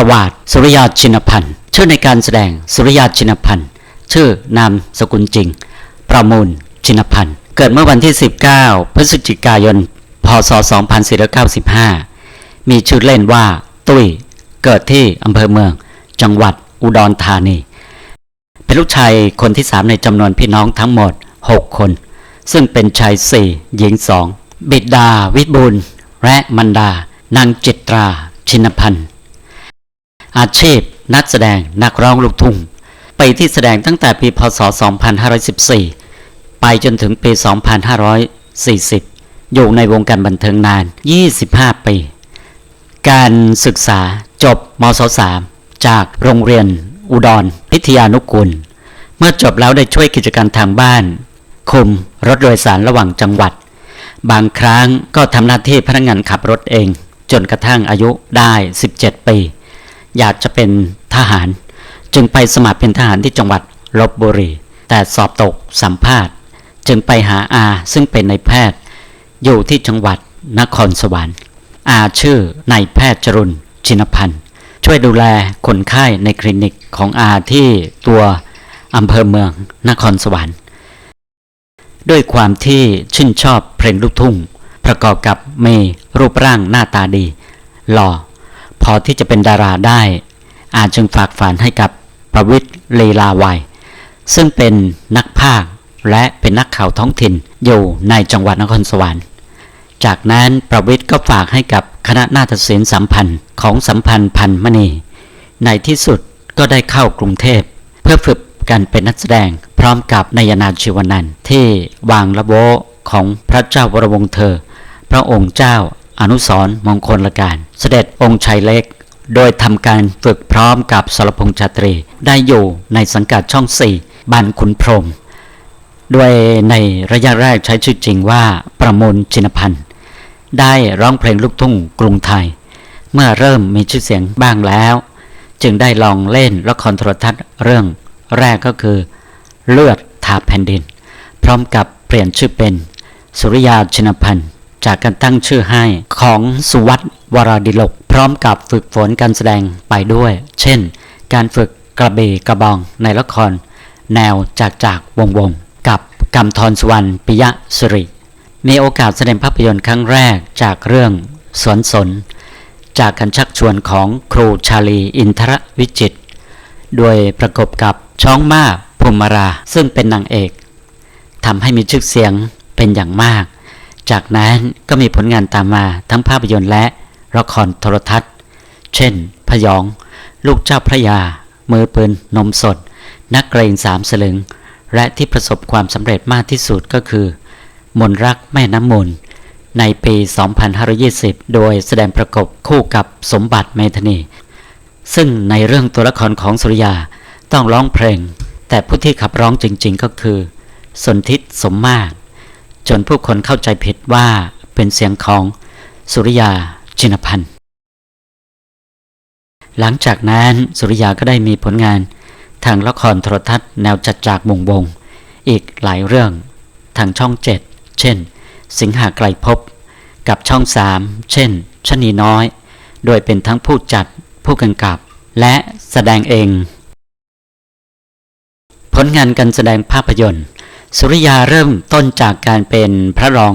ประวัติสุริยาชินพันธ์ชื่อในการแสดงสุริยาชินพันธ์ชื่อนามสกุลจริง ประมูลชินพันธ์เกิดเมื่อวันที่ 19 พฤศจิกายน พศ 2495 มีชื่อเล่นว่า ตุ้ย เกิดที่อำเภอเมือง จังหวัดอุดรธานี เป็นลูกชายคนที่สามในจำนวนพี่น้องทั้งหมด 6 คน ซึ่งเป็นชายสี่หญิงสองบิดา วิบูลและมันดา นางจิตรา ชินพันธ์ อาชีพ นักแสดงนักร้องลูกทุ่งไปที่แสดงตั้งแต่ปีพศ 2514 ไปจนถึงปี 2540 อยู่ในวงการบันเทิงนาน 25 ปี การศึกษาจบมศ3จากโรงเรียน อุดร พิทยานุกูล เมื่อจบแล้วได้ช่วยกิจการทางบ้าน คุมรถโดยสารระหว่างจังหวัด บางครั้งก็ทำหน้าที่พนักงานขับรถเอง จนกระทั่งอายุได้ 17 ปี อยากจะเป็นทหาร จึงไปสมัครเป็นทหารที่จังหวัดลบบุรี แต่สอบตกสัมภาษณ์ จึงไปหาอาซึ่งเป็นนายแพทย์ อยู่ที่จังหวัดนครสวรรค์ อาชื่อนายแพทย์จรุนชินพันธ์ช่วยดูแลคนไข้ในคลินิกของอาที่ตัวอำเภอเมืองนครสวรรค์ ด้วยความที่ชื่นชอบเพลงลูกทุ่ง ประกอบกับมีรูปร่างหน้าตาดี หล่อ อที่จะเป็นดาราได้ อาจจึงฝากฝันให้กับประวิทย์ลีลาวัย ซึ่งเป็นนักภาคและเป็นนักข่าวท้องถิ่นอยู่ในจังหวัดนครสวรรค์ จากนั้นประวิทย์ก็ฝากให้กับคณะนาฏศิลป์สัมพันธ์ของสัมพันธ์พันมณี ในที่สุดก็ได้เข้ากรุงเทพ เพื่อฝึกการเป็นนักแสดงพร้อมกับนายนาชีวนันท์ที่วางระโบของพระเจ้าวรวงเธอ พระองค์เจ้า อนุสรมงคลละการ เสด็จองค์ชัยเล็ก โดยทำการฝึกพร้อมกับสรพงษ์ชาตรี ได้อยู่ในสังกัดช่องสี่บันขุนพรหมโดยในระยะแรกใช้ชื่อจริงว่าประมูลชินพันธ์ได้ร้องเพลงลูกทุ่งกรุงไทย เมื่อเริ่มมีชื่อเสียงบ้างแล้ว จึงได้ลองเล่นละครโทรทัศน์เรื่องแรกก็คือ เลือดทาแผ่นดิน พร้อมกับเปลี่ยนชื่อเป็น สุริยาชินพันธ์ จากการตั้งชื่อให้ของสุวัตวรดิลก พร้อมกับฝึกฝนการแสดงไปด้วย เช่น การฝึกกระเบกระบองในละคร แนวจากจากวงวง กับกำธรสุวรรณปิยะสิริ มีโอกาสแสดงภาพยนตร์ครั้งแรกจากเรื่องสวนสน จากการชักชวนของครูชาลีอินทรวิจิต โดยประกบกับช้องมาภูมิราซึ่งเป็นนางเอกทำให้มีชื่อเสียงเป็นอย่างมาก จากนั้นก็มีผลงานตามมาทั้งภาพยนตร์และละครโทรทัศน์ เช่น พยอง ลูกเจ้าพระยา มือปืน นมสด นักเกรงสามสลึง และที่ประสบความสำเร็จมากที่สุดก็คือ มนรักแม่น้ำมูลในปี 2520 โดยแสดงประกบคู่กับสมบัติเมธนี ซึ่งในเรื่องตัวละครของสุริยาต้องร้องเพลง แต่ผู้ที่ขับร้องจริงๆก็คือ สนทิตสมมาตร จนผู้คนเข้าใจผิดว่าเป็นเสียงของสุริยาชินพันธ์หลังจากนั้นสุริยาก็ได้มีผลงานทางละครโทรทัศน์แนวจัดจากวงวง อีกหลายเรื่อง ทางช่องเจ็ดเช่น สิงหาไกลพบ กับช่องสามเช่นชนีน้อย โดยเป็นทั้งผู้จัดผู้กำกับ และแสดงเอง ผลงานการแสดงภาพยนตร์ สุริยาเริ่มต้นจากการเป็นพระรอง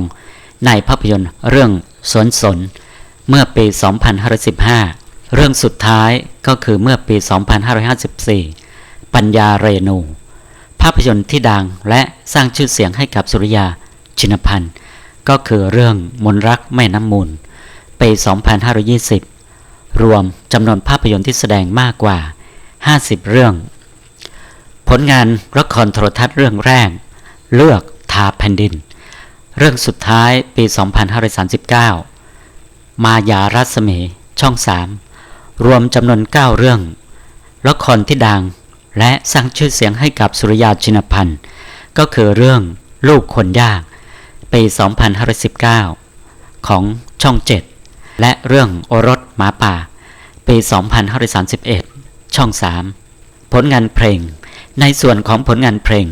ในภาพยนตร์เรื่องสวนสน เมื่อปี 2515 เรื่องสุดท้ายก็คือเมื่อปี 2554 ปัญญาเรนู ภาพยนตร์ที่ดังและสร้างชื่อเสียงให้กับสุริยาชินพันธ์ก็คือเรื่องมนรักแม่น้ำมูลปี 2520 รวมจำนวนภาพยนตร์ที่แสดงมากกว่า 50 เรื่อง ผลงานละครโทรทัศน์เรื่องแรก เลือกทาแผ่นดิน เรื่องสุดท้ายปี 2539 มายารัศมีช่อง 3 รวมจำนวน 9 เรื่อง ละครที่ดังและสร้างชื่อเสียงให้กับสุริยาชินพันธ์ก็คือเรื่องลูกคนยาก ปี 2519 ของช่อง 7 และเรื่องโอรสหมาป่า ปี 2531 ช่อง 3 ผลงานเพลง ในส่วนของผลงานเพลง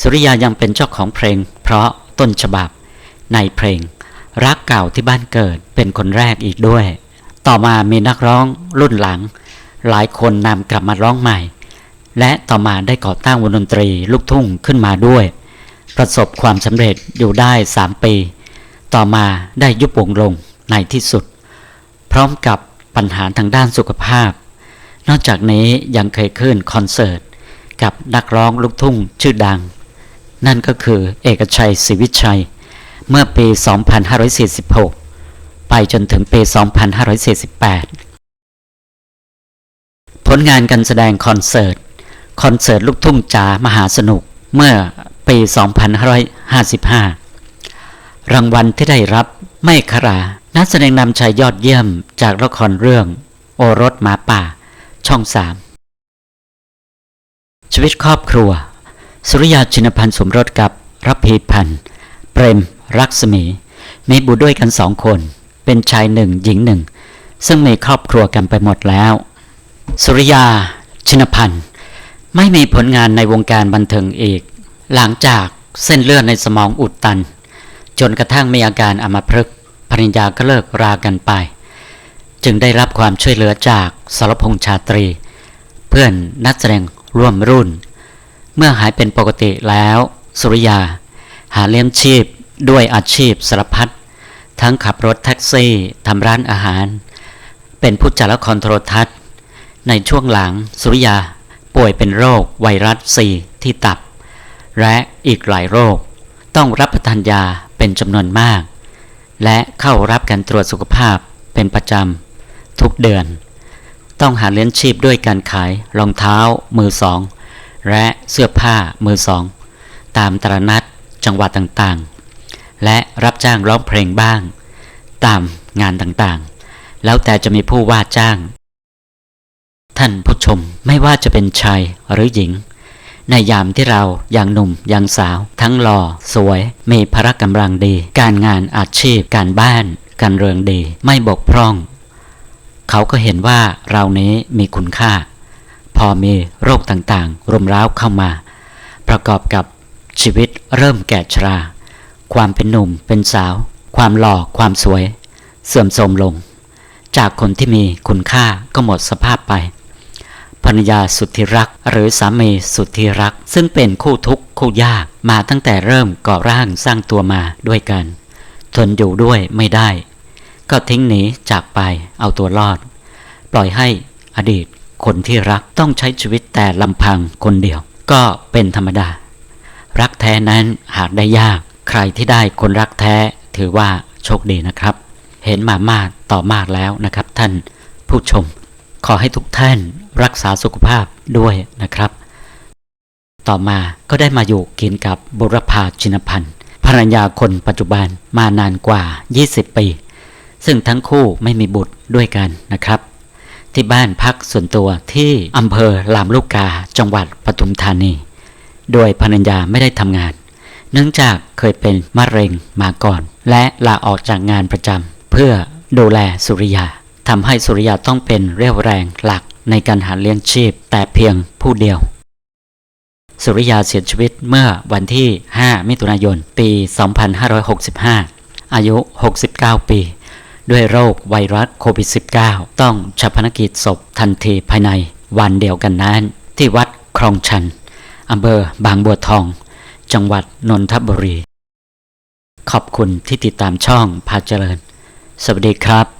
สุริยายังเป็นเจ้าของเพลง เพราะต้นฉบับ ในเพลง รักเก่าที่บ้านเกิดเป็นคนแรกอีกด้วย ต่อมามีนักร้องรุ่นหลัง หลายคนนำกลับมาร้องใหม่ และต่อมาได้ก่อตั้งวงดนตรีลูกทุ่งขึ้นมาด้วย ประสบความสำเร็จอยู่ได้ 3 ปี ต่อมาได้ยุบวงลงในที่สุด พร้อมกับปัญหาทางด้านสุขภาพ นอกจากนี้ยังเคยขึ้นคอนเสิร์ต กับนักร้องลูกทุ่งชื่อดัง นั่นก็คือเอกชัยศรีวิชัย เมื่อปี 2546 ไปจนถึงปี 2548 ผลงานการแสดงคอนเสิร์ต คอนเสิร์ตลูกทุ่งจ๋ามหาสนุกเมื่อปี 2555 รางวัลที่ได้รับไม่ขรา นักแสดงนำชายยอดเยี่ยมจากละครเรื่อง โอรสหมาป่า ช่องสามชีวิตครอบครัว สุริยาชินพันธ์สมรสกับรับพีพันธ์เปรมรักษมี มีบุตรด้วยกันสองคน เป็นชายหนึ่งหญิงหนึ่ง ซึ่งมีครอบครัวกันไปหมดแล้ว สุริยาชินพันธ์ไม่มีผลงานในวงการบันเทิงอีก หลังจากเส้นเลือดในสมองอุดตัน จนกระทั่งมีอาการอัมพฤกษ์ภรรยาก็เลิกรากันไป จึงได้รับความช่วยเหลือจากสรพงษ์ชาตรี เพื่อนนักแสดงร่วมรุ่น เมื่อหายเป็นปกติแล้ว สุริยา หาเลี้ยงชีพด้วยอาชีพสารพัดทั้งขับรถแท็กซี่ทำร้านอาหาร เป็นผู้จัดละครโทรทัศน์ ในช่วงหลังสุริยาป่วยเป็นโรคไวรัสซีที่ตับ และอีกหลายโรค ต้องรับประทานยาเป็นจำนวนมาก และเข้ารับการตรวจสุขภาพเป็นประจำทุกเดือน ต้องหาเลี้ยงชีพด้วยการขายรองเท้ามือสอง และเสื้อผ้ามือสอง ตามตลาดนัดจังหวัดต่างๆ และรับจ้างร้องเพลงบ้าง ตามงานต่างๆ แล้วแต่จะมีผู้ว่าจ้าง ท่านผู้ชมไม่ว่าจะเป็นชายหรือหญิง ในยามที่เรายังหนุ่มยังสาว ทั้งหล่อสวย มีพละกำลังดี การงานอาชีพ การบ้าน การเรืองดี ไม่บกพร่อง เขาก็เห็นว่าเรานี้มีคุณค่า อมีโรคต่างๆ รุมร้าวเข้ามา ประกอบกับชีวิตเริ่มแก่ชรา ความเป็นหนุ่มเป็นสาว ความหล่อความสวย เสื่อมโทรมลง จากคนที่มีคุณค่าก็หมดสภาพไปภรรยาสุดที่รักหรือสามีสุดที่รัก ซึ่งเป็นคู่ทุกข์คู่ยากมาตั้งแต่เริ่มก่อร่างสร้างตัวมาด้วยกันทนอยู่ด้วยไม่ได้ ก็ทิ้งหนีจากไปเอาตัวรอด ปล่อยให้อดีต คนที่รักต้องใช้ชีวิตแต่ลำพังคนเดียว ก็เป็นธรรมดา รักแท้นั้นหากได้ยาก ใครที่ได้คนรักแท้ถือว่าโชคดีนะครับ เห็นมามากต่อมากแล้วนะครับ ท่านผู้ชม ขอให้ทุกท่านรักษาสุขภาพด้วยนะครับ ต่อมาก็ได้มาอยู่กินกับบุรพาชินพันธ์ภรรยาคนปัจจุบันมานานกว่า 20 ปี ซึ่งทั้งคู่ไม่มีบุตรด้วยกันนะครับ ที่บ้านพักส่วนตัวที่อำเภอลามลูกกา จังหวัดปทุมธานี โดยภรรยาไม่ได้ทำงาน เนื่องจากเคยเป็นมะเร็งมาก่อน และลาออกจากงานประจำเพื่อดูแลสุริยาทำให้สุริยาต้องเป็นเรี่ยวแรงหลักในการหาเลี้ยงชีพแต่เพียงผู้เดียว สุริยาเสียชีวิตเมื่อวันที่ 5 มิถุนายน ปี 2565 อายุ 69 ปี ด้วยโรคไวรัสโควิด -19 ต้องชพนกิจศพทันทีภายในวันเดียวกันนั้น ที่วัดคลองชันอำเภอบางบัวทอง จังหวัดนนทบุรี ขอบคุณที่ติดตามช่องพาเจริญ สวัสดีครับ